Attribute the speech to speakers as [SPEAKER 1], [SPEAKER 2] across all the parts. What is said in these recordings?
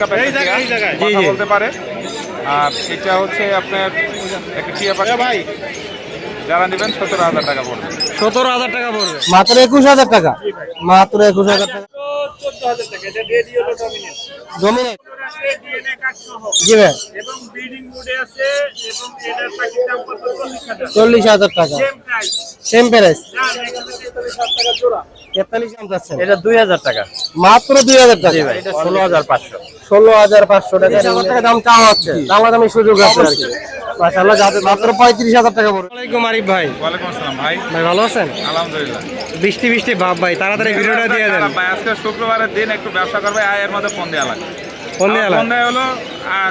[SPEAKER 1] কথা
[SPEAKER 2] জি, জি।
[SPEAKER 1] বলতে পারে। আর এটা হচ্ছে আপনার একটা টিয়া পাখি। ভাই। যারা নেবেন সতেরো হাজার টাকা পড়বে।
[SPEAKER 2] সতেরো হাজার টাকা পড়বে।
[SPEAKER 3] মাত্র একুশ হাজার টাকা। মাত্র একুশ হাজার টাকা। ডমিনেট জি ভাই।
[SPEAKER 4] এবং ব্রিডিং মোডে আছে এবং এটার পাখির দাম কত চল্লিশ হাজার।
[SPEAKER 3] চল্লিশ হাজার টাকা।
[SPEAKER 4] সেম প্রাইস না। তেতাল্লিশ
[SPEAKER 2] এটা দুই হাজার টাকা।
[SPEAKER 3] মাত্র দুই হাজার টাকা।
[SPEAKER 2] ষোলো হাজার পাঁচশো।
[SPEAKER 3] ষোলো হাজার পাঁচশো টাকা। টাকা দাম চাওয়া হচ্ছে। দামাদামি সুযোগ আছে আর কি। মাশাআল্লাহ যাদের মাত্র পঁয়ত্রিশ হাজার টাকা পড়বে।
[SPEAKER 2] ওয়ালাইকুম আরিফ ভাই।
[SPEAKER 1] ওয়ালাইকুম আসসালাম ভাই।
[SPEAKER 2] ভাই ভালো আছেন?
[SPEAKER 1] আলহামদুলিল্লাহ।
[SPEAKER 2] বৃষ্টি বৃষ্টি ভাব ভাই তাড়াতাড়ি ভিডিওটা দিয়ে দেন।
[SPEAKER 1] ভাই আজকে শুক্রবারের দিন একটু ব্যবসা করবে আয়ের মধ্যে ফোন
[SPEAKER 2] দেয়া
[SPEAKER 1] হলো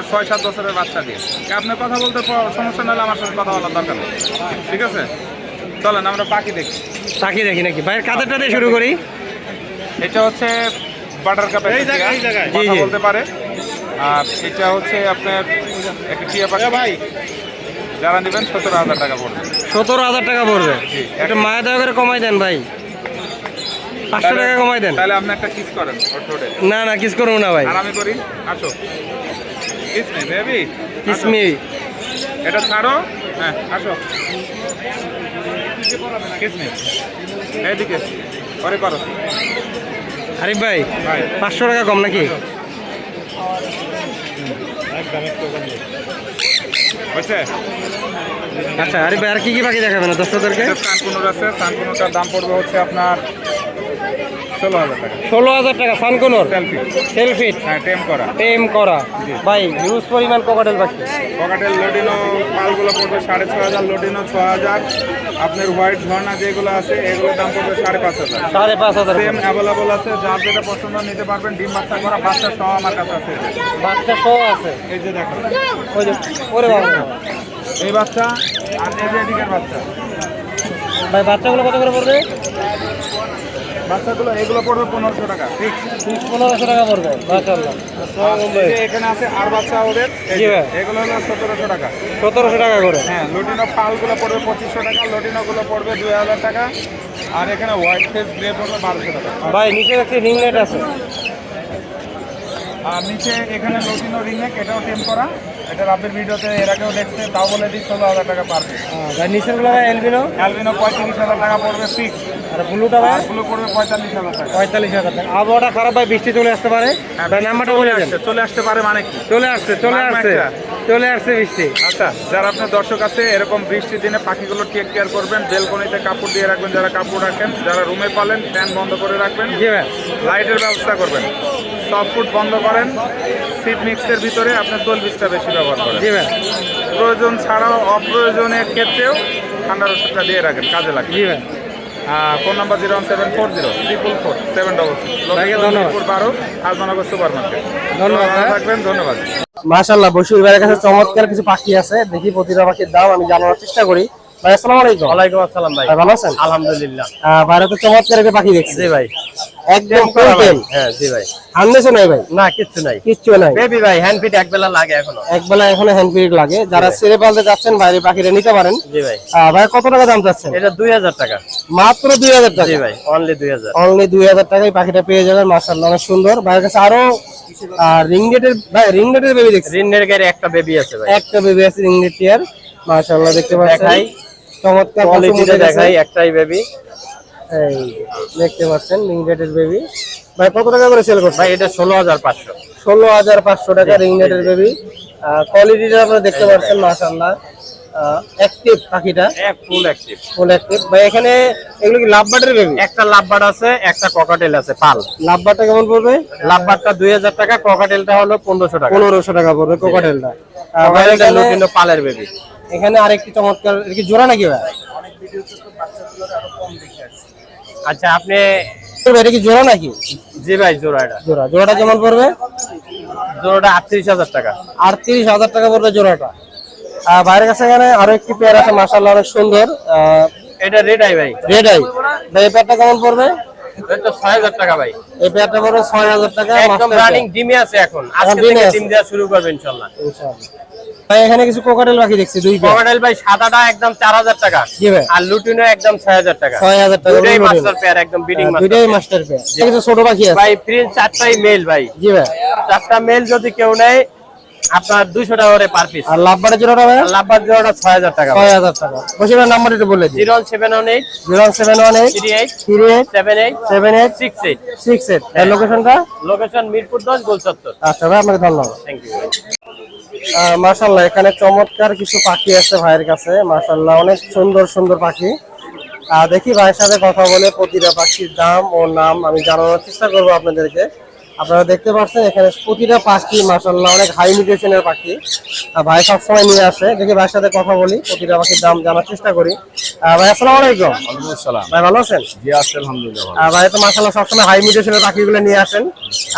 [SPEAKER 1] ছয় সাত বছরের বাচ্চা দিয়ে। আপনি কথা বলতে সমস্যা নাহলে আমার সাথে কথা বলার দরকার নেই। ঠিক আছে? চলেন আমরা পাখি দেখি।
[SPEAKER 2] তাকিয়ে দেখি নাকি? ভাইয়ের কাদেরটা দিয়ে শুরু করি?
[SPEAKER 1] এটা হচ্ছে বাটার কাপের
[SPEAKER 3] এই জায়গায়, এই জায়গায়।
[SPEAKER 1] কথা। বলতে পারে। আর এটা হচ্ছে আপনার একটা টিয়া পাখি। ভাই। যারা নেবেন সতেরো হাজার টাকা পড়বে।
[SPEAKER 2] সতেরো হাজার টাকা পড়বে?
[SPEAKER 1] জি,
[SPEAKER 2] একটু মায়া দয়া করে কমাই দেন ভাই। পাঁচশো টাকা কমাই দেন।
[SPEAKER 1] তাহলে আপনি একটা কিস করেন
[SPEAKER 2] না না কিস করব না ভাই।
[SPEAKER 1] আর আমি করি আসো। কিস নেই বেবি
[SPEAKER 2] কিসমি
[SPEAKER 1] এটা ছাড়ো। হ্যাঁ আসো। পরে করো।
[SPEAKER 2] আরিফ ভাই পাঁচশো টাকা কম নাকি? আচ্ছা আরিফ ভাই আর কি কি বাকি দেখাবেন? দর্শকদেরকে?
[SPEAKER 1] হাজার আছে। দাম পড়বে হচ্ছে আপনার ষোলো হাজার টাকা।
[SPEAKER 2] ষোলো হাজার টাকা সানকোনর?
[SPEAKER 1] সেলফি।
[SPEAKER 2] সেলফিট
[SPEAKER 1] হ্যাঁ টেম করা।
[SPEAKER 2] টেম করা। ভাই হিউজ পরিমাণ কোকাটেল পাখি
[SPEAKER 1] পকেটের লোডিনো পালগুলো পড়বে সাড়ে ছ হাজার লোডিনো ছ হাজার। আপনার হোয়াইট ঝর্ণা যেগুলো আছে এগুলোর দাম পড়বে সাড়ে পাঁচ হাজার।
[SPEAKER 2] সাড়ে পাঁচ হাজার
[SPEAKER 1] সেম অ্যাভেলেবল আছে যার যেটা পছন্দ নিতে পারবেন ডিম বাচ্চা করা বাচ্চা সহ আমার কাছে আছে।
[SPEAKER 2] বাচ্চা সহ আছে?
[SPEAKER 1] এই যে দেখো
[SPEAKER 2] ওই যে ওরে বাবা।
[SPEAKER 1] এই বাচ্চা আর এই যে এদিকের বাচ্চা।
[SPEAKER 2] ভাই বাচ্চাগুলো কত করে পড়বে?
[SPEAKER 1] বাচ্চাগুলো এগুলো পড়বে পনেরোশো টাকা। ঠিক
[SPEAKER 2] পনেরোশো টাকা পড়বে মাশাআল্লাহ।
[SPEAKER 1] এখানে আছে আর বাচ্চা ওদের। এগুলো হলো সতেরোশো টাকা।
[SPEAKER 2] সতেরোশো টাকা করে।
[SPEAKER 1] হ্যাঁ লটিনো পালগুলো পড়বে পঁচিশশো টাকা লটিনোগুলো পড়বে দুই হাজার টাকা আর এখানে হোয়াইট ফেস গ্রে পড়বে বারোশো টাকা।
[SPEAKER 2] ভাই নিচে একটি রিং লাইট আছে।
[SPEAKER 1] আর নিচে এখানে লটিনো রিংনেক এটাও টেম করা। এটা রাবের ভিডিওতে এর আগেও দেখছে তাও বলে দিই ষোলো হাজার টাকা পারবে
[SPEAKER 2] ভাই নিচেরগুলো ভাই এলবিনো
[SPEAKER 1] অ্যালবিনো পঁয়ত্রিশ হাজার টাকা পড়বে ফিক্স
[SPEAKER 2] আর ব্লুটা ভাই?
[SPEAKER 1] গুলো পড়বে পঁয়তাল্লিশ হাজার টাকা।
[SPEAKER 2] পঁয়তাল্লিশ হাজার টাকা। আবহাওয়াটা খারাপ ভাই বৃষ্টি চলে আসতে পারে। ভাই নাম্বারটা বলে
[SPEAKER 1] আসছে চলে আসতে পারে মানে কি?
[SPEAKER 2] চলে আসছে চলে আসছে। চলে আসছে বৃষ্টি।
[SPEAKER 1] আচ্ছা যারা আপনার দর্শক আছে এরকম বৃষ্টির দিনে পাখিগুলো টেক কেয়ার করবেন। বেলকনিতে কাপড় দিয়ে রাখবেন যারা কাপড় রাখেন যারা রুমে পালেন ফ্যান বন্ধ করে রাখবেন। লাইটের ব্যবস্থা করবেন। সব ফুড বন্ধ করেন সিট মিক্সের ভিতরে আপনার দোল বীজটা বেশি ব্যবহার করেন।
[SPEAKER 2] জি ভাই।
[SPEAKER 1] প্রয়োজন ছাড়াও অপ্রয়োজনের ক্ষেত্রেও ঠান্ডার ওষুধটা দিয়ে রাখেন কাজে লাগে।
[SPEAKER 2] জি ভাই।
[SPEAKER 1] Phone number zero one seven four zero triple four seven double. Six বারো আজমানগর সুপার মার্কেট
[SPEAKER 2] ধন্যবাদ।
[SPEAKER 1] থাকবেন ধন্যবাদ।
[SPEAKER 3] বশির ভাইয়ের কাছে চমৎকার কিছু পাখি আছে। দেখি প্রতিটা পাখির দাম আমি জানার চেষ্টা করি। ভাই আসসালামু আলাইকুম।
[SPEAKER 2] ওয়ালাইকুম আসসালাম ভাই।
[SPEAKER 3] ভাই ভালো আছেন?
[SPEAKER 2] আলহামদুলিল্লাহ।
[SPEAKER 3] বাইরে তো চমৎকার একটা পাখি দেখছি।
[SPEAKER 2] জি ভাই।
[SPEAKER 3] একদম ফুল
[SPEAKER 2] হ্যাঁ জি ভাই।
[SPEAKER 3] নাই ভাই?
[SPEAKER 2] না কিচ্ছু নাই।
[SPEAKER 3] কিচ্ছু নাই।
[SPEAKER 2] বেবি ভাই হ্যান্ড ফিট এক বেলা লাগে এখনও।
[SPEAKER 3] এক বেলা এখনও হ্যান্ড পিরিয়ড লাগে। যারা ছেড়ে পালতে যাচ্ছেন বাইরে পাখিটা নিতে পারেন।
[SPEAKER 2] জি ভাই।
[SPEAKER 3] ভাই কত টাকা দাম চাচ্ছেন?
[SPEAKER 2] এটা দুই হাজার টাকা।
[SPEAKER 3] মাত্র দুই হাজার টাকা।
[SPEAKER 2] জি ভাই অনলি দুই হাজার।
[SPEAKER 3] অনলি দুই হাজার টাকায় পাখিটা পেয়ে যাবেন। মাশাআল্লাহ অনেক সুন্দর। ভাইয়ের কাছে আরও রিংগেটের ভাই রিংগেটের বেবি দেখছি।
[SPEAKER 2] গাড়ি একটা বেবি আছে ভাই।
[SPEAKER 3] একটা বেবি আছে রিংগেট টিয়ার মাশাআল্লাহ দেখতে পাচ্ছেন। চমৎকার
[SPEAKER 2] কোয়ালিটিটা দেখাই একটাই বেবি
[SPEAKER 3] এই দেখতে পাচ্ছেন রিংগেটের বেবি ভাই কত টাকা করে সেল করছে
[SPEAKER 2] ভাই এটা ষোলো হাজার পাঁচশো।
[SPEAKER 3] ষোলো হাজার পাঁচশো টাকা রিংগেটের বেবি কোয়ালিটিটা আপনারা দেখতে পাচ্ছেন মাশাআল্লাহ। অ্যাক্টিভ পাখিটা।
[SPEAKER 2] ফুল অ্যাক্টিভ
[SPEAKER 3] ফুল অ্যাক্টিভ ভাই এখানে এগুলো কি লাভবাটের বেবি
[SPEAKER 2] একটা লাভবার্ড আছে একটা ককাটেল আছে পাল।
[SPEAKER 3] লাভবারটা কেমন পড়বে?
[SPEAKER 2] লাভবার্ডটা দুই হাজার টাকা ককাটেলটা হলো পনেরোশো টাকা।
[SPEAKER 3] পনেরোশো টাকা পড়বে কোকাটেলটা
[SPEAKER 2] ককাটেলটা লুটিনো পালের বেবি
[SPEAKER 3] এখানে আরেকটি চমৎকার কি জোড়া নাকি ভাই?
[SPEAKER 2] আচ্ছা আপনি
[SPEAKER 3] এটা কি জোড়া নাকি?
[SPEAKER 2] জি ভাই জোড়া এটা।
[SPEAKER 3] জোড়া জোড়াটা কেমন পড়বে?
[SPEAKER 2] জোড়াটা আটত্রিশ হাজার টাকা।
[SPEAKER 3] আটত্রিশ হাজার টাকা পড়বে জোড়াটা। আর বাইরের কাছে এখানে আরও একটি পেয়ার আছে মাসাল্লাহ অনেক সুন্দর।
[SPEAKER 2] এটা রেড আই ভাই।
[SPEAKER 3] রেড আই ভাই এই পেয়ারটা কেমন পড়বে?
[SPEAKER 2] এটা ছয় হাজার টাকা ভাই।
[SPEAKER 3] এই পেয়ারটা পড়বে ছয় হাজার টাকা
[SPEAKER 2] একদম রানিং
[SPEAKER 3] pair।
[SPEAKER 2] ডিমে আছে এখন। আজকে
[SPEAKER 3] ডিমে
[SPEAKER 2] থেকে ডিম দেওয়া শুরু করবে ইনশাল্লাহ
[SPEAKER 3] ইনশাআল্লাহ। ভাই এখানে কিছু কোকাটেল পাখি দেখছি দুই
[SPEAKER 2] কোকাটেল ভাই সাদাটা একদম চার হাজার টাকা।
[SPEAKER 3] জি ভাই।
[SPEAKER 2] আর লুটিনো একদম ছয় হাজার টাকা।
[SPEAKER 3] ছয় হাজার টাকা
[SPEAKER 2] দুইটাই মাস্টার পেয়ার একদম বিডিং
[SPEAKER 3] হ্যাঁ,
[SPEAKER 2] মাস্টার
[SPEAKER 3] দুইটাই মাস্টার পেয়ার কিছু ছোট পাখি আছে।
[SPEAKER 2] ভাই প্রিন্স চারটাই মেল ভাই।
[SPEAKER 3] জি ভাই।
[SPEAKER 2] চারটা মেল যদি কেউ নেয় আপনার দুইশো টাকা করে পার পিস
[SPEAKER 3] আর লাভবারের জোড়াটা ভাই
[SPEAKER 2] লাভবার জোড়াটা ছয় হাজার টাকা।
[SPEAKER 3] ছয় হাজার টাকা। বসিবার নাম্বার একটু বলে দিন
[SPEAKER 2] zero seven one eight.
[SPEAKER 3] Zero seven one eight.
[SPEAKER 2] Three eight.
[SPEAKER 3] Three eight.
[SPEAKER 2] Seven eight.
[SPEAKER 3] Seven eight.
[SPEAKER 2] Six eight.
[SPEAKER 3] Six eight. এর লোকেশনটা?
[SPEAKER 2] লোকেশন মিরপুর দশ গোলচত্বর।
[SPEAKER 3] আচ্ছা ভাই আপনাকে ধন্যবাদ।
[SPEAKER 2] থ্যাংক ইউ ভাই
[SPEAKER 3] মার্শাল্লাহ এখানে চমৎকার কিছু পাখি আছে ভাইয়ের কাছে। মার্শাল্লাহ অনেক সুন্দর সুন্দর পাখি। দেখি ভাইয়ের সাথে কথা বলে প্রতিটা পাখির দাম ও নাম আমি জানানোর চেষ্টা করব আপনাদেরকে। আপনারা দেখতে পাচ্ছেন এখানে প্রতিটা পাখি মার্শাল্লাহ অনেক হাই নিউট্রিশনের পাখি। ভাই সবসময় নিয়ে আসে। দেখি ভাইয়ের সাথে কথা বলি প্রতিটা পাখির দাম জানার চেষ্টা করি। ভাই আসসালামু আলাইকুম। ভাই ভালো আছেন?
[SPEAKER 5] জি আলহামদুলিল্লাহ
[SPEAKER 3] ভাই তো মার্শাল্লাহ সবসময় হাই নিউট্রিশনের পাখিগুলো নিয়ে আসেন।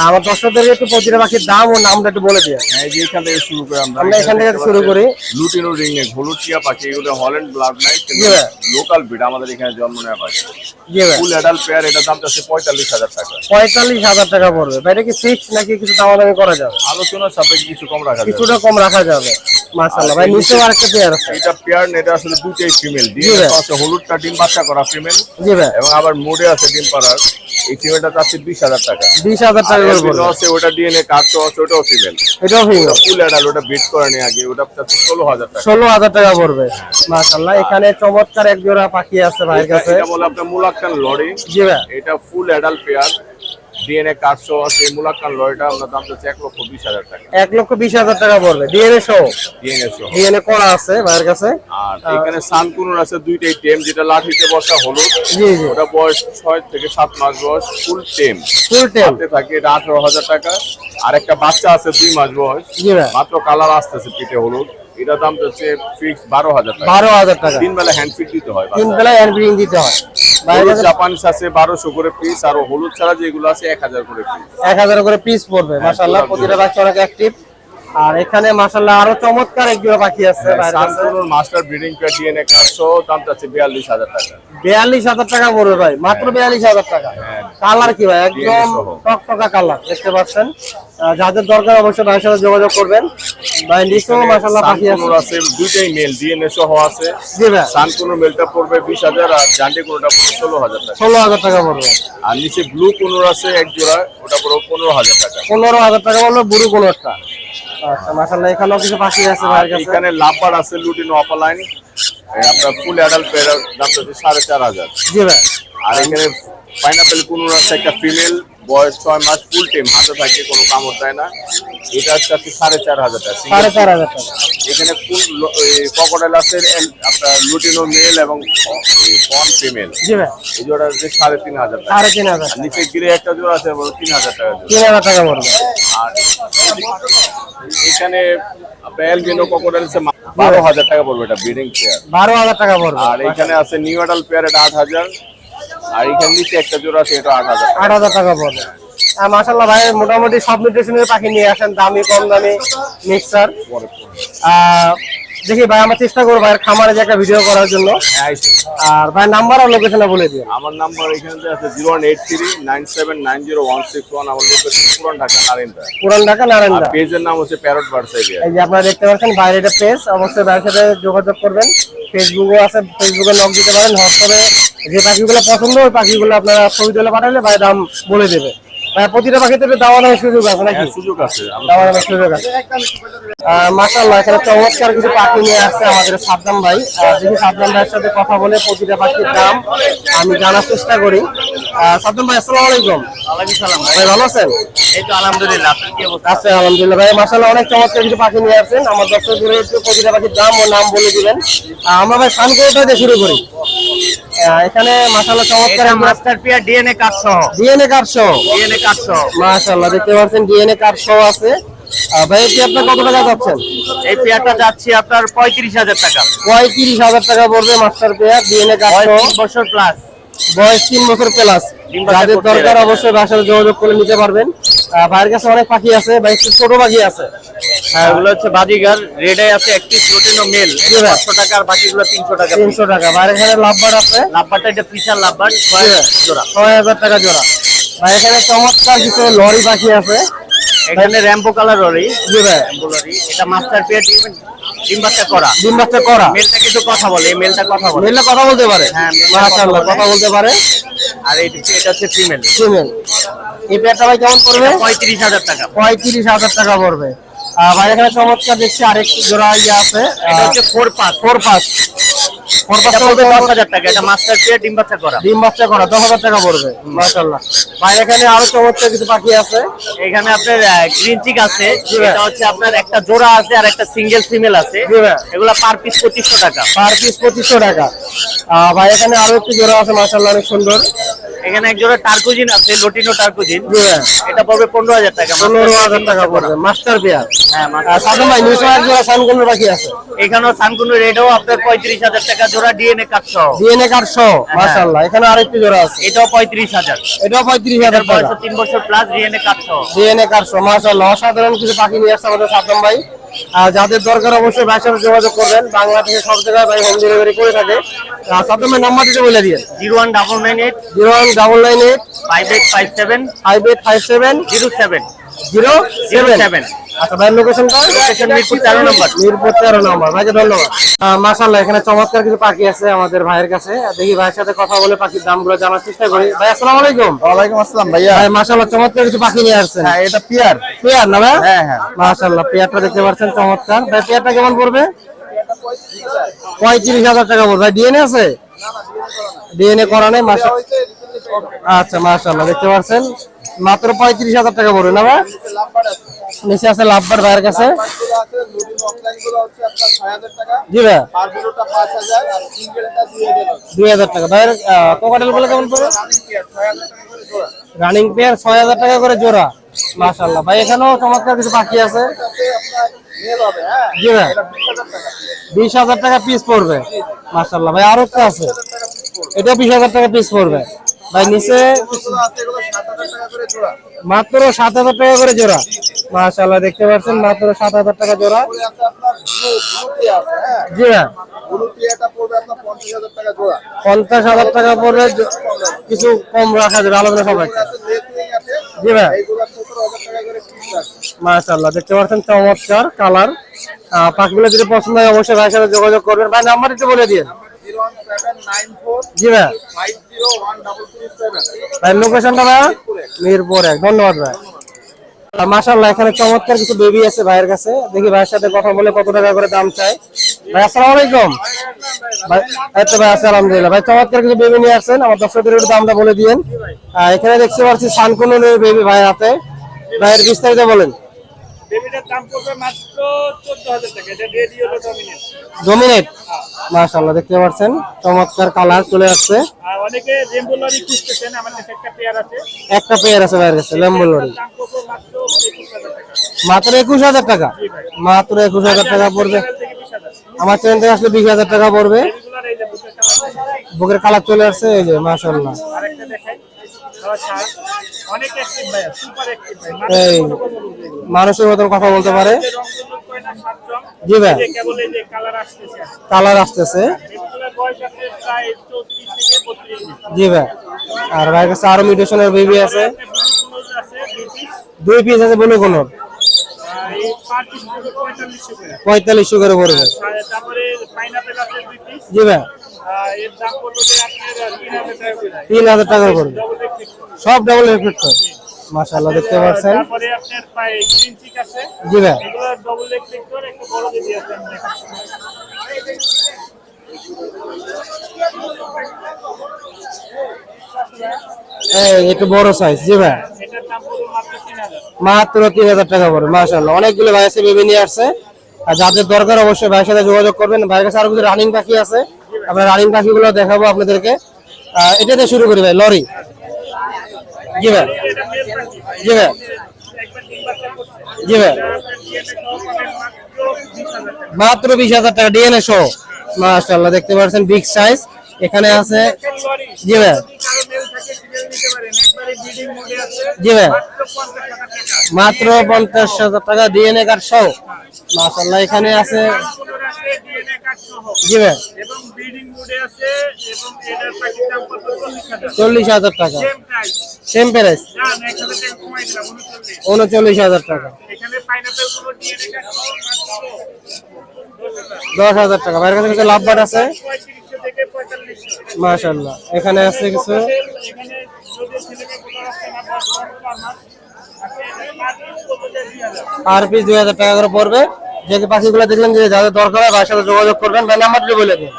[SPEAKER 3] আমার দর্শকদেরকে একটু প্রতিটা পাখির দাম ও নামটা একটু বলে দিয়ে
[SPEAKER 5] হ্যাঁ এখান থেকে শুরু করে আমরা
[SPEAKER 3] আমরা এখান থেকে শুরু করি।
[SPEAKER 5] লুটিনো রিং নেক হলুদ টিয়া পাখি এগুলো হল্যান্ড ব্লাড নাই
[SPEAKER 3] ভাই।
[SPEAKER 5] লোকাল ব্রিড আমাদের এখানে জন্ম নেওয়া পাখি।
[SPEAKER 3] জি ভাই।
[SPEAKER 5] ফুল অ্যাডাল্ট পেয়ার এটার দাম যাচ্ছে পঁয়তাল্লিশ হাজার টাকা।
[SPEAKER 3] পঁয়তাল্লিশ হাজার টাকা পড়বে। এটা কি ফিক্স নাকি কিছু দামাদামি করা যাবে?
[SPEAKER 5] আলোচনার সাপেক্ষে কিছু কম রাখা যাবে।
[SPEAKER 3] কিছুটা কম রাখা যাবে। মাশাআল্লাহ। ভাই নিচে আরেকটা পেয়ার আছে।
[SPEAKER 5] এটা পেয়ার এটা আসলে দুটোই ফিমেল দিয়ে। আছে হলুদটা ডিম বাচ্চা করা ফিমেল
[SPEAKER 3] জি ভাই।
[SPEAKER 5] এবং আবার মোডে আছে ডিম পাড়ার। এই ফিমেলটা চাচ্ছে বিশ হাজার টাকা।
[SPEAKER 3] বিশ হাজার টাকা করে
[SPEAKER 5] আছে ওটা ডিএনএ কার্ড আছে ওটাও ফিমেল
[SPEAKER 3] এটাও ফিক্স
[SPEAKER 5] ফুল অ্যাডাল্ট ওটা বিট করে নি আগে। ওটা চাচ্ছে ষোলো হাজার টাকা।
[SPEAKER 3] ষোলো হাজার টাকা পড়বে। মাশাআল্লাহ। এখানে চমৎকার এক জোড়া পাখি আছে ভাইয়ের কাছে।
[SPEAKER 5] এটা বলে আপনার মুলাক্কান লরি।
[SPEAKER 3] জি ভাই।
[SPEAKER 5] এটা full adult pair DNA card সহ আছে মুলাক্কান লরিটা আমরা দাম চাচ্ছে এক লক্ষ বিশ হাজার টাকা।
[SPEAKER 3] এক লক্ষ বিশ হাজার টাকা পড়বে ডিএনএ সহ?
[SPEAKER 5] ডিএনএ সহ।
[SPEAKER 3] ডিএনএ করা আছে ভাইয়ের কাছে।
[SPEAKER 5] আর এখানে সানকুনুর আছে দুইটাই টেম যেটা লাঠিতে বসা হলুদ।
[SPEAKER 3] জি জি।
[SPEAKER 5] ওটা বয়স ছয় থেকে সাত মাস বয়স ফুল টেম।
[SPEAKER 3] ফুল টেম।
[SPEAKER 5] থাকে এটা আঠারো হাজার টাকা। আর একটা বাচ্চা আছে দুই মাস বয়স। মাত্র কালার আসতেছে পিঠে হলুদ। এটা দাম হচ্ছে ফিক্স বারো হাজার টাকা।
[SPEAKER 3] বারো হাজার টাকা।
[SPEAKER 5] তিন বেলা হ্যান্ড ফিট দিতে হয়
[SPEAKER 3] তিন বেলায় হ্যান্ড দিতে হয়।
[SPEAKER 5] জাপানিস আছে বারোশো করে পিস আর হলুদ ছাড়া যেগুলো আছে এক হাজার করে পিস
[SPEAKER 3] এক হাজার করে পিস পড়বে
[SPEAKER 5] হ্যাঁ,
[SPEAKER 3] প্রতিটা পাখি অনেক অ্যাক্টিভ আর এখানে মাশাআল্লাহ আরও চমৎকার এক জোড়া পাখি আছে ভাইয়ের
[SPEAKER 5] মাস্টার ব্রিডিং পেয়ার ডিএনএ কার্ডশো দাম বিয়াল্লিশ হাজার টাকা।
[SPEAKER 3] বিয়াল্লিশ হাজার টাকা পড়বে ভাই। মাত্র বিয়াল্লিশ হাজার টাকা। কালার কি ভাই? একদম টকটকা কালার দেখতে পাচ্ছেন? যাদের দরকার অবশ্যই ভাইয়ের সাথে যোগাযোগ করবেন। ভাই নিচেও মাসাল্লাহ পাখি আছে।
[SPEAKER 5] আছে দুইটাই মেল ডিএনএ সহ আছে।
[SPEAKER 3] জি ভাই।
[SPEAKER 5] সানকুনুর মেলটা পড়বে বিশ হাজার আর জান্ডি কোনোটা পড়বে ষোলো হাজার টাকা।
[SPEAKER 3] ষোলো হাজার টাকা পড়বে।
[SPEAKER 5] আর নিচে ব্লু কুনুর আছে এক জোড়া ওটা পড়বে পনেরো হাজার টাকা।
[SPEAKER 3] পনেরো হাজার টাকা বলল বুড়ো কোনোটা আচ্ছা মাশাআল্লাহ এখানেও কিছু পাখি আছে ভাইয়ের কাছে?
[SPEAKER 5] এখানে লাপার আছে লুটিনো অপালাইন আপনার ফুল অ্যাডাল্ট পেয়ার দাম হচ্ছে সাড়ে চার হাজার।
[SPEAKER 3] জি ভাই।
[SPEAKER 5] আর এখানে পাইনাপেল কুনুর আছে একটা ফিমেল বয়স ছয় মাস ফুল টেম হাতে থাকে কোনো কামড় দেয় না। এটা হচ্ছে আপনি সাড়ে চার হাজার টাকা।
[SPEAKER 3] সাড়ে চার হাজার টাকা।
[SPEAKER 5] এখানে ফুল ককোডাইল আছে আপনার লুটিনো মেল এবং পন ফিমেল
[SPEAKER 3] জি ভাই।
[SPEAKER 5] এই জোড়া হচ্ছে সাড়ে তিন হাজার টাকা।
[SPEAKER 3] সাড়ে তিন হাজার।
[SPEAKER 5] নিচে গিরে একটা জোড়া আছে বলো তিন হাজার টাকা
[SPEAKER 3] তিন হাজার টাকা পড়বে
[SPEAKER 5] আর এখানে আপনার এলবিনো ককোডাইল আছে বারো হাজার টাকা পড়বে এটা ব্রিডিং পেয়ার
[SPEAKER 3] বারো হাজার টাকা পড়বে
[SPEAKER 5] আর এখানে আছে নিউ অ্যাডাল পেয়ার এটা আট হাজার। আর এখানে নিচে একটা জোড়া আছে এটা আট হাজার
[SPEAKER 3] আট হাজার টাকা পড়বে মাসাল্লাহ ভাই মোটামুটি সব নিউট্রিশনের পাখি নিয়ে আসেন দামি কম দামি মিক্সার দেখি ভাই আমার চেষ্টা করব ভাইয়ের খামারে যে একটা ভিডিও করার জন্য।
[SPEAKER 5] হ্যাঁ,
[SPEAKER 3] আর ভাই নাম্বার আর লোকেশনে বলে দিন
[SPEAKER 5] আমার নাম্বার এখানে আছে zero one eight three nine seven nine zero one six one আমার লোকেশন পুরান ঢাকা নারেন্দা
[SPEAKER 3] পুরান ঢাকা নারায়ণদা
[SPEAKER 5] পেজের নাম হচ্ছে প্যারট এরিয়া
[SPEAKER 3] এই যে আপনারা দেখতে পাচ্ছেন বাইরে একটা পেজ অবশ্যই ভাইয়ের সাথে যোগাযোগ করবেন। ফেসবুকও আছে ফেসবুকে লগ দিতে পারেন হোয়াটসঅ্যাপে যে পাখিগুলো পছন্দ ওই পাখিগুলো আপনারা ছবি তুলে পাঠালে ভাই দাম বলে দেবে। প্রতিটা পাখিতে দাওয়া নেওয়ার সুযোগ আছে নাকি?
[SPEAKER 5] হ্যাঁ সুযোগ আছে।
[SPEAKER 3] দাওয়া নেওয়ার সুযোগ আছে। মাসাল্লাহ এখানে চমৎকার কিছু পাখি নিয়ে আসছে আমাদের সাদ্দাম ভাই। দেখি সাদ্দাম ভাইয়ের সাথে কথা বলে প্রতিটা পাখির দাম আমি জানার চেষ্টা করি। সাদ্দাম ভাই আসসালামু আলাইকুম।
[SPEAKER 2] ওয়ালাইকুম সালাম
[SPEAKER 3] ভাই। ভালো আছেন?
[SPEAKER 2] এই তো আলহামদুলিল্লাহ
[SPEAKER 3] আছে ভাই। মাসাল্লাহ অনেক চমৎকার কিছু পাখি নিয়ে আসছেন। আমার একটু প্রতিটা পাখির দাম ও নাম বলে দিবেন। আমরা ভাই সানকোটা দিয়ে শুরু করি? এখানে মাসাল্লাহ চমৎকার
[SPEAKER 2] মাস্টার ডিএনএ কার্ড সহ।
[SPEAKER 3] ডিএনএ কার্ড সহ।
[SPEAKER 2] ডিএনএ কার্ড সহ
[SPEAKER 3] মাশাআল্লাহ দেখতে পাচ্ছেন ডিএনএ কার্ড সহ আছে ভাই কি আপনার কত টাকা যাচ্ছেন?
[SPEAKER 2] এই পেয়ারটা যাচ্ছে আপনার পঁয়ত্রিশ হাজার টাকা।
[SPEAKER 3] পঁয়ত্রিশ হাজার টাকা পড়বে মাস্টার পেয়ার ডিএনএ কার্ড
[SPEAKER 2] বছর প্লাস
[SPEAKER 3] বয়স তিন বছর প্লাস যাদের দরকার অবশ্যই বাসায় যোগাযোগ করে নিতে পারবেন। ভাইয়ের কাছে অনেক পাখি আছে ভাই ছোট পাখি আছে।
[SPEAKER 2] হ্যাঁ ওগুলো হচ্ছে বাজিগার রেডে আছে একটি প্রোটিনো মেল পাঁচশো টাকা আর বাকিগুলো তিনশো টাকা
[SPEAKER 3] তিনশো টাকা। ভাইয়ের এখানে লাভবার আছে?
[SPEAKER 2] লাভবারটা এটা ফিশার লাভবার ছয় জোড়া।
[SPEAKER 3] ছয় হাজার টাকা জোড়া। ভাই এখানে চমৎকার কিছু লরি পাখি আছে।
[SPEAKER 2] এখানে র্যাম্পো কালার লরি।
[SPEAKER 3] জি ভাই।
[SPEAKER 2] লরি। এটা মাস্টার পেয়ার ডিম ডিম করা।
[SPEAKER 3] ডিম বাচ্চা করা।
[SPEAKER 2] মেলটা কিন্তু কথা বলে এই মেলটা কথা বলে।
[SPEAKER 3] মেলটা কথা বলতে পারে।
[SPEAKER 2] হ্যাঁ
[SPEAKER 3] মাশাআল্লাহ কথা বলতে পারে।
[SPEAKER 2] আর এই হচ্ছে এটা হচ্ছে ফিমেল
[SPEAKER 3] ফিমেল এই পেয়ারটা ভাই কেমন পড়বে?
[SPEAKER 2] 35000 টাকা।
[SPEAKER 3] 35000 টাকা পড়বে। আর ভাই এখানে চমৎকার দেখছি আরেকটি জোড়া ইয়ে আছে।
[SPEAKER 2] এটা হচ্ছে 4 5 4 5 টাকা এটা মাস্টার পেয়ার ডিম বাচ্চা করা।
[SPEAKER 3] ডিম বাচ্চা করা দশ হাজার টাকা পড়বে মাশাআল্লাহ। ভাই এখানে আরও চমৎকার কিছু পাখি আছে।
[SPEAKER 2] এখানে আপনার গ্রিন চিক আছে এটা হচ্ছে আপনার একটা জোড়া আছে আর একটা সিঙ্গেল ফিমেল আছে। এগুলা পার পিস পঁচিশশো টাকা।
[SPEAKER 3] পার পিস পঁচিশশো টাকা। আহ, ভাই এখানে আরও একটি জোড়া আছে মাশাআল্লাহ অনেক সুন্দর।
[SPEAKER 2] এখানে এক জোড়া টার্কুজিন আছে লটিনো টার্কুজিন এটা পড়বে পনেরো হাজার টাকা
[SPEAKER 3] পনেরো হাজার টাকা পড়বে মাস্টার পেয়ার।
[SPEAKER 2] হ্যাঁ
[SPEAKER 3] আর ভাই নিউজ এক জোড়া আছে?
[SPEAKER 2] এখানেও সানকুনু রেডও আপনার পঁয়ত্রিশ হাজার টাকা জোড়া ডিএনএ সহ।
[SPEAKER 3] ডিএনএ সহ মাশাআল্লাহ এখানে আরেকটি জোড়া আছে।
[SPEAKER 2] এটাও পঁয়ত্রিশ হাজার।
[SPEAKER 3] এটাও পঁয়ত্রিশ হাজার টাকা।
[SPEAKER 2] তিন বছর প্লাস ডিএনএ সহ।
[SPEAKER 3] ডিএনএ সহ মাশাআল্লাহ অসাধারণ কিছু পাখি নিয়ে আসছে আমাদের সাধন ভাই। আর যাদের দরকার অবশ্যই ভাইয়ের সাথে যোগাযোগ করবেন। বাংলা থেকে সব জায়গায় ভাই হোম ডেলিভারি করে থাকে। আর নাম্বার দিতে বলে দিয়ে
[SPEAKER 2] zero one double nine eight
[SPEAKER 3] zero one double nine eight
[SPEAKER 2] five eight five seven
[SPEAKER 3] five eight five seven
[SPEAKER 2] zero seven
[SPEAKER 3] zero
[SPEAKER 2] zero
[SPEAKER 3] seven
[SPEAKER 2] seven
[SPEAKER 3] আচ্ছা ভাইয়ের লোকেশনটা
[SPEAKER 2] মিরপুর নম্বর
[SPEAKER 3] মিরপুর নম্বর। ভাইকে ধন্যবাদ। মাসাল্লাহ এখানে চমৎকার কিছু পাখি আছে আমাদের ভাইয়ের কাছে। দেখি ভাইয়ের সাথে কথা বলে পাখির দামগুলো জানার চেষ্টা করি। ভাই আসসালামু আলাইকুম।
[SPEAKER 6] ওয়ালাইকুম আসসালাম ভাইয়া।
[SPEAKER 3] ভাই চমৎকার কিছু পাখি নিয়ে আসছেন।
[SPEAKER 6] হ্যাঁ এটা পিয়ার।
[SPEAKER 3] পেয়ার না ভাই?
[SPEAKER 6] হ্যাঁ, হ্যাঁ।
[SPEAKER 3] মাসাল্লাহ পেয়ারটা দেখতে পাচ্ছেন চমৎকার। ভাই পেয়ারটা কেমন পড়বে? পঁয়ত্রিশ হাজার টাকা পড়বে। ভাই ডিএনএ আছে? ডিএনএ করা নেই মাসা আচ্ছা মাশাল্লাহ দেখতে পাচ্ছেন? মাত্র পঁয়ত্রিশ হাজার টাকা পড়বে না ভাই? নিচে আছে লাভবার ভাইয়ের কাছে। জি ভাই। দুই হাজার টাকা। ভাইয়ের কোকাটেলগুলো কেমন পড়বে রানিং পেয়ার ছয় হাজার টাকা করে জোড়া। মাশাল্লাহ ভাই, এখানেও চমৎকার কিছু পাখি আছে। জি ভাই। বিশ হাজার টাকা পিস পড়বে। মাশাল্লাহ ভাই, আরও একটা আছে। এটা বিশ হাজার টাকা পিস পড়বে। ভাই, নিচে মাত্র সাত হাজার টাকা করে জোড়া। মাশাল্লাহ দেখতে পাচ্ছেন, মাত্র সাত হাজার টাকা জোড়া। জি, ভাই। পঞ্চাশ হাজার টাকা পড়বে কিছু কম রাখা যাবে আলোচনা সবাই জি, ভাই। মাশাল্লাহ দেখতে পাচ্ছেন, চমৎকার কালার। পাখিগুলো যদি পছন্দ হয়, অবশ্যই ভাইয়ের সাথে যোগাযোগ করবেন। ভাই নাম্বার একটু বলে দিন। জি, ভাই। ভাই লোকেশনটা ভাই মিরপুর এক। ধন্যবাদ ভাই। মাশাল্লাহ এখানে চমৎকার কিছু বেবি আছে ভাইয়ের কাছে। দেখি ভাইয়ের সাথে কথা বলে কত টাকা করে দাম চাই ভাই আসসালামু আলাইকুম। ভাই তো ভাই আছে আলহামদুলিল্লাহ। ভাই চমৎকার কিছু বেবি নিয়ে আসছেন। আমার দর্শকদের একটু দামটা বলে দিয়েন। এখানে দেখতে পাচ্ছি সানকুনের বেবি ভাইয়ের হাতে। ভাইয়ের বিস্তারিত বলেন।
[SPEAKER 4] বেবিটার দাম পড়বে মাত্র চোদ্দ হাজার টাকা। এটা রেডি ডমিনেট
[SPEAKER 3] ডোমিনেট মাশাল্লাহ দেখতে পাচ্ছেন? চমৎকার কালার চলে আসছে।
[SPEAKER 4] অনেকে রেমবুলরি খুঁজতেছেন আমার কাছে একটা পেয়ার আছে।
[SPEAKER 3] একটা পেয়ার আছে ভাইয়ের কাছে ল্যাম্বোলরি
[SPEAKER 4] মাত্র একুশ হাজার টাকা।
[SPEAKER 3] মাত্র একুশ হাজার টাকা? পড়বে। আমার চ্যানেল থেকে আসলে বিশ হাজার টাকা পড়বে।
[SPEAKER 4] বুকের কালার
[SPEAKER 3] চলে আসছে এই যে মাশাল্লাহ
[SPEAKER 4] আরেকটা দেখাই অনেক অ্যাক্টিভ ভাই সুপার অ্যাক্টিভ ভাই।
[SPEAKER 3] এই মানুষের মতন কথা বলতে পারে
[SPEAKER 4] রংগুলো কয়টা সাত রং
[SPEAKER 3] জি ভাই।
[SPEAKER 4] কালার আসতেছে
[SPEAKER 3] জি ভাই। আর ভাইয়ের কাছে আরও মিউটেশনের বেবি আছে।
[SPEAKER 4] দুই পিস
[SPEAKER 3] আছে ব্লু
[SPEAKER 4] পড়বে পঁয়তাল্লিশশো করে
[SPEAKER 3] পড়বে জি ভাই।
[SPEAKER 4] তিন হাজার টাকা
[SPEAKER 3] পড়বে
[SPEAKER 4] ডবল
[SPEAKER 3] সব ডাবল রিফ্লেক্ট মাশাল্লাহ দেখতে পাচ্ছেন।
[SPEAKER 4] তারপরে আপনার পায়ে গ্রিন চিক আছে
[SPEAKER 3] জি ভাই।
[SPEAKER 4] এগুলো ডবল করে একটু বড় আছে।
[SPEAKER 3] এই একটু বড় সাইজ জি ভাই।
[SPEAKER 4] মাত্র তিন হাজার।
[SPEAKER 3] টাকা পড়বে মাশাল্লাহ অনেকগুলো ভাই আছে বেবি নিয়ে আসছে। আর যাদের দরকার অবশ্যই ভাইয়ের সাথে যোগাযোগ করবেন। ভাইয়ের কাছে আরও কিছু রানিং পাখি আছে। আমরা রানিং পাখিগুলো দেখাবো আপনাদেরকে। আহ, এটাতে শুরু করি ভাই লরি। জি ভাই।
[SPEAKER 4] সহ মাত্র বিশ হাজার টাকা
[SPEAKER 3] ডিএনএ শো মাশাল্লাহ দেখতে পাচ্ছেন বিগ সাইজ এখানে আছে জি ভাই। জি ভাই।
[SPEAKER 4] মাত্র পঞ্চাশ হাজার টাকা
[SPEAKER 3] ডিএনএ কার্ড সহ। মাশাল্লাহ এখানে আছে। জি ভাই।
[SPEAKER 4] চল্লিশ হাজার
[SPEAKER 3] টাকা।
[SPEAKER 4] সেম প্রাইস উনচল্লিশ
[SPEAKER 3] হাজার টাকা। দশ হাজার টাকা। ভাইয়ের কাছে লাভবাট আছে? মাশাল্লাহ এখানে আছে কিছু?
[SPEAKER 7] না পাস দুই হাজার
[SPEAKER 3] টাকা করে পড়বে। যে পাখিগুলো দেখলেন, যে যাদের দরকার হয় সাথে যোগাযোগ করবেন। নাম্বারটি বলে দিন।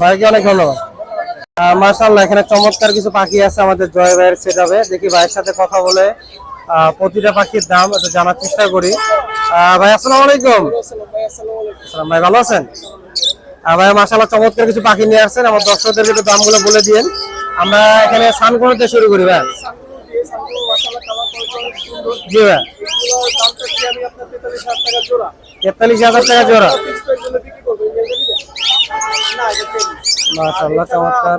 [SPEAKER 3] ভাইকে অনেক ধন্যবাদ। মার্শাল্লাহ এখানে চমৎকার কিছু পাখি আছে আমাদের জয় ভাইয়ের সেট দেখি ভাইয়ের সাথে কথা বলে। প্রতিটা পাখির দাম একটু জানার চেষ্টা করি। ভাই, আসসালামু আলাইকুম। ভাই, ভালো আছেন? ভাই মার্শাল্লাহ চমৎকার কিছু পাখি নিয়ে আসছেন। আমার দর্শকদের একটু দামগুলো বলে দিন আমরা এখানে সানকোনো করতে শুরু করি, ভাই। জি, ভাই। তেতাল্লিশ হাজার টাকা জোড়া। মার্শাল্লাহ চমৎকার।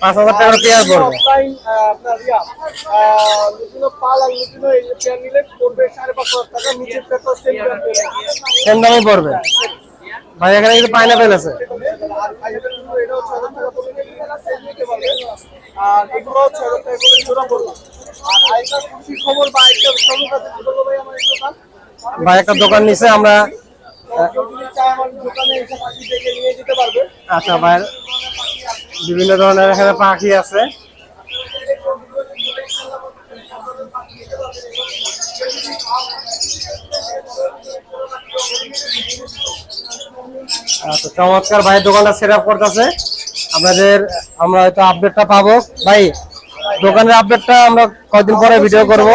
[SPEAKER 3] পাঁচ হাজার টাকার পেয়ার পড়বে সেম দামে পড়বে। ভাই এখানে কিন্তু পাইনাপেল আছে।
[SPEAKER 6] আর এগুলো হচ্ছে হাজার টাকা করে জোড়া পড়ল আর আরেকটা খুশি খবর বা একটা সবার কাছে বলব ভাই দোকান?
[SPEAKER 3] ভাই একটা দোকান নিছে আমরা
[SPEAKER 6] পারবে।
[SPEAKER 3] আচ্ছা ভাই বিভিন্ন ধরনের এখানে পাখি আছে। আচ্ছা চমৎকার ভাই দোকানটা সেট আপ করতেছে। আপনাদের আমরা হয়তো আপডেটটা পাবো। ভাই দোকানের আপডেটটা আমরা কয়দিন পরে ভিডিও করব?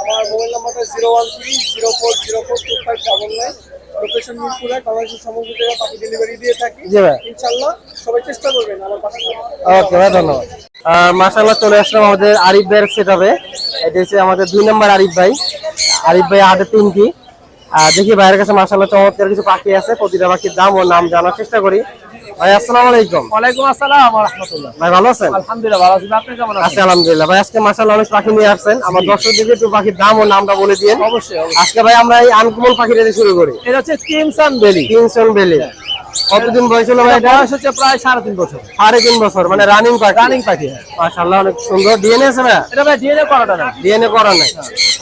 [SPEAKER 6] আমার মোবাইল নাম্বারটা zero one three zero four zero four two five double nine. Location মিরপুরে বাংলাদেশের জায়গায় পাখি ডেলিভারি দিয়ে থাকি।
[SPEAKER 3] জি ভাই।
[SPEAKER 6] ইনশাআল্লাহ সবাই চেষ্টা করবেন আমার পাশে
[SPEAKER 3] ওকে ভাই ধন্যবাদ। মাসাল্লাহ চলে আসলাম আমাদের আরিফ ভাইয়ের সেট হবে এটা হচ্ছে আমাদের দুই নম্বর আরিফ ভাই। আরিফ ভাই হাতে তিনটি। আর দেখি ভাইয়ের কাছে মাসাল্লাহ চমৎকার কিছু পাখি আছে। প্রতিটা পাখির দাম ও নাম জানার চেষ্টা করি। ভাই আসসালামু আলাইকুম।
[SPEAKER 8] ওয়ালাইকুম আসসালাম রহমতুল্লাহ।
[SPEAKER 3] ভাই ভালো আছেন?
[SPEAKER 8] আলহামদুলিল্লাহ ভালো আছি। আপনি কেমন
[SPEAKER 3] আছি আলহামদুলিল্লাহ। ভাই আজকে মাসাল্লাহ অনেক পাখি নিয়ে আসছেন। আমার দর্শকদেরকে একটু পাখির দাম ও নামটা বলে দিন
[SPEAKER 8] অবশ্যই
[SPEAKER 3] আজকে ভাই আমরা এই আনকমল পাখিটা দিয়ে শুরু করি।
[SPEAKER 8] এটা হচ্ছে ক্রিমসন বেলি।
[SPEAKER 3] কিংসন বেলি। কতদিন বয়স হলো ভাই এটা
[SPEAKER 8] বয়স হচ্ছে প্রায় সাড়ে তিন বছর।
[SPEAKER 3] সাড়ে তিন বছর মানে রানিং পাখি।
[SPEAKER 8] রানিং পাখি হ্যাঁ।
[SPEAKER 3] মাশাআল্লাহ অনেক সুন্দর। ডিএনএ আছে না
[SPEAKER 8] এটা ভাই ডিএনএ করাটা না
[SPEAKER 3] ডিএনএ করা নাই।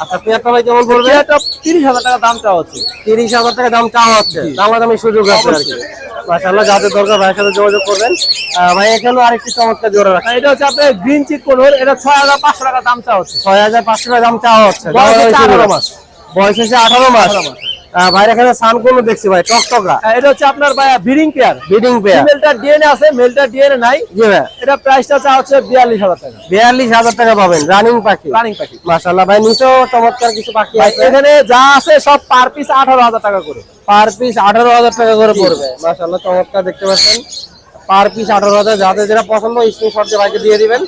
[SPEAKER 3] আচ্ছা পেয়ারটা ভাই কেমন পড়বে?
[SPEAKER 8] এটা তিরিশ হাজার টাকা দাম চাওয়া হচ্ছে।
[SPEAKER 3] তিরিশ হাজার টাকা দাম চাওয়া হচ্ছে। দামা দামি সুযোগ আছে আর কি। মাশাআল্লাহ যাদের দরকার ভাইয়ের সাথে যোগাযোগ করবেন। ভাই এখানেও আরেকটি চমৎকার জোড়া রাখা।
[SPEAKER 8] এটা হচ্ছে আপনার গ্রিন চিক কোনোর এটা ছয় হাজার পাঁচশো টাকা দাম চাওয়া হচ্ছে।
[SPEAKER 3] ছয় হাজার পাঁচশো টাকা দাম চাওয়া হচ্ছে।
[SPEAKER 8] বয়স হচ্ছে
[SPEAKER 3] দামাদামি শুরু
[SPEAKER 8] 18 মাস।
[SPEAKER 3] ভাইয়ের এখানে সান দেখছি ভাই টকটকা
[SPEAKER 8] এটা হচ্ছে আপনার ভাই ব্রিডিং পেয়ার
[SPEAKER 3] ব্রিডিং পেয়ার
[SPEAKER 8] মেলটা ডিএনএ আছে মেলটা ডিএনএ নাই।
[SPEAKER 3] জি ভাই।
[SPEAKER 8] এটা প্রাইসটা হচ্ছে বিয়াল্লিশ হাজার টাকা।
[SPEAKER 3] বিয়াল্লিশ হাজার টাকা পাবেন রানিং পাখি।
[SPEAKER 8] রানিং পাখি।
[SPEAKER 3] মাশাআল্লাহ ভাই নিচেও চমৎকার কিছু পাখি
[SPEAKER 8] ভাই
[SPEAKER 3] আছে।
[SPEAKER 8] এখানে যা আছে সব পার পিস আঠারো হাজার টাকা করে।
[SPEAKER 3] পার পিস আঠারো হাজার টাকা করে পড়বে। মাশাআল্লাহ চমৎকার দেখতে পাচ্ছেন। পার পিস আঠারো হাজার যাদের যেটা পছন্দ স্ক্রিনশট দিয়ে ভাইকে দিয়ে দিবেন।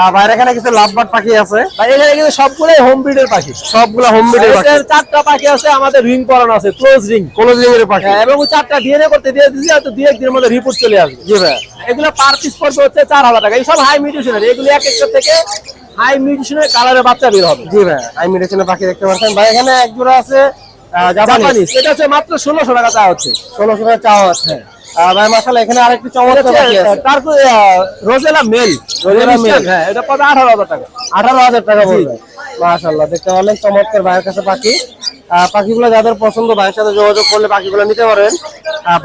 [SPEAKER 3] আর বাইরে এখানে কিছু লাভবাট পাখি আছে।
[SPEAKER 8] ভাই এখানে কিন্তু সবগুলোই হোম ব্রিডের পাখি।
[SPEAKER 3] সবগুলা হোম বিডের পাখি।
[SPEAKER 8] চারটা পাখি আছে আমাদের রিং করানো আছে ক্লোজ রিং
[SPEAKER 3] কোন জিনিসের পাখি।
[SPEAKER 8] এবং ওই চারটা ডিএনএ করতে দিয়ে দিচ্ছি হয়তো দুই একদিনের মধ্যে রিপোর্ট চলে আসবে।
[SPEAKER 3] জি ভাই।
[SPEAKER 8] এগুলো পার পিস পড়বে হচ্ছে চার হাজার টাকা। এই সব হাই মিউটেশনের এগুলো এক একটা থেকে হাই মিউটেশনের কালারের বাচ্চা বের হবে।
[SPEAKER 3] জি ভাই আমি মেডিসিনের পাখি দেখতে পাচ্ছেন। ভাই এখানে এক জোড়া আছে জাপানি
[SPEAKER 8] জাপানিজ এটা হচ্ছে মাত্র ষোলোশো টাকা চা হচ্ছে।
[SPEAKER 3] ষোলোশো টাকা চাওয়া আছে। আর ভাই মাসাল্লাহ এখানে আরেকটি চমৎকার পাখি আছে
[SPEAKER 8] তারপরে রোজেলা মেল।
[SPEAKER 3] Rosella mail.
[SPEAKER 8] হ্যাঁ এটা পাবে আঠারো হাজার টাকা।
[SPEAKER 3] আঠারো হাজার টাকা বলবে মাশাল্লাহ দেখতে অনেক চমৎকার ভাইয়ের কাছে পাখি পাখিগুলো যাদের পছন্দ ভাইয়ের সাথে যোগাযোগ করলে পাখিগুলো নিতে পারেন।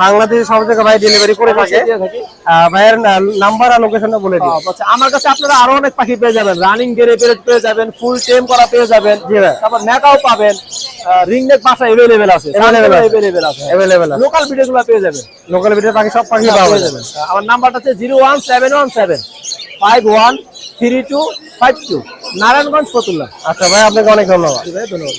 [SPEAKER 3] বাংলাদেশে সব জায়গায় ভাই ডেলিভারি করে থাকে। ভাইয়ের নাম্বার আর লোকেশনটা বলে দিন
[SPEAKER 8] আচ্ছা আমার কাছে আপনারা আরও অনেক পাখি পেয়ে যাবেন। রানিং গেরে পেরেট পেয়ে যাবেন ফুল টেম করা পেয়ে যাবেন।
[SPEAKER 3] জি ভাই।
[SPEAKER 8] তারপর নেকাও পাবেন। রিং নেক বাসা এভেলেবেল আছে।
[SPEAKER 3] Available আছে।
[SPEAKER 8] এভেলেবেল
[SPEAKER 3] আছে।
[SPEAKER 8] লোকাল ভিডিও গুলো পেয়ে যাবেন।
[SPEAKER 3] লোকাল ভিডিও পাখি সব পাখি পাওয়া যাবে
[SPEAKER 8] আমার নাম্বারটা হচ্ছে zero one seven one seven five one three two five two Narayanganj Fatullah.
[SPEAKER 3] আচ্ছা ভাই আপনাকে অনেক ধন্যবাদ।
[SPEAKER 8] ধন্যবাদ।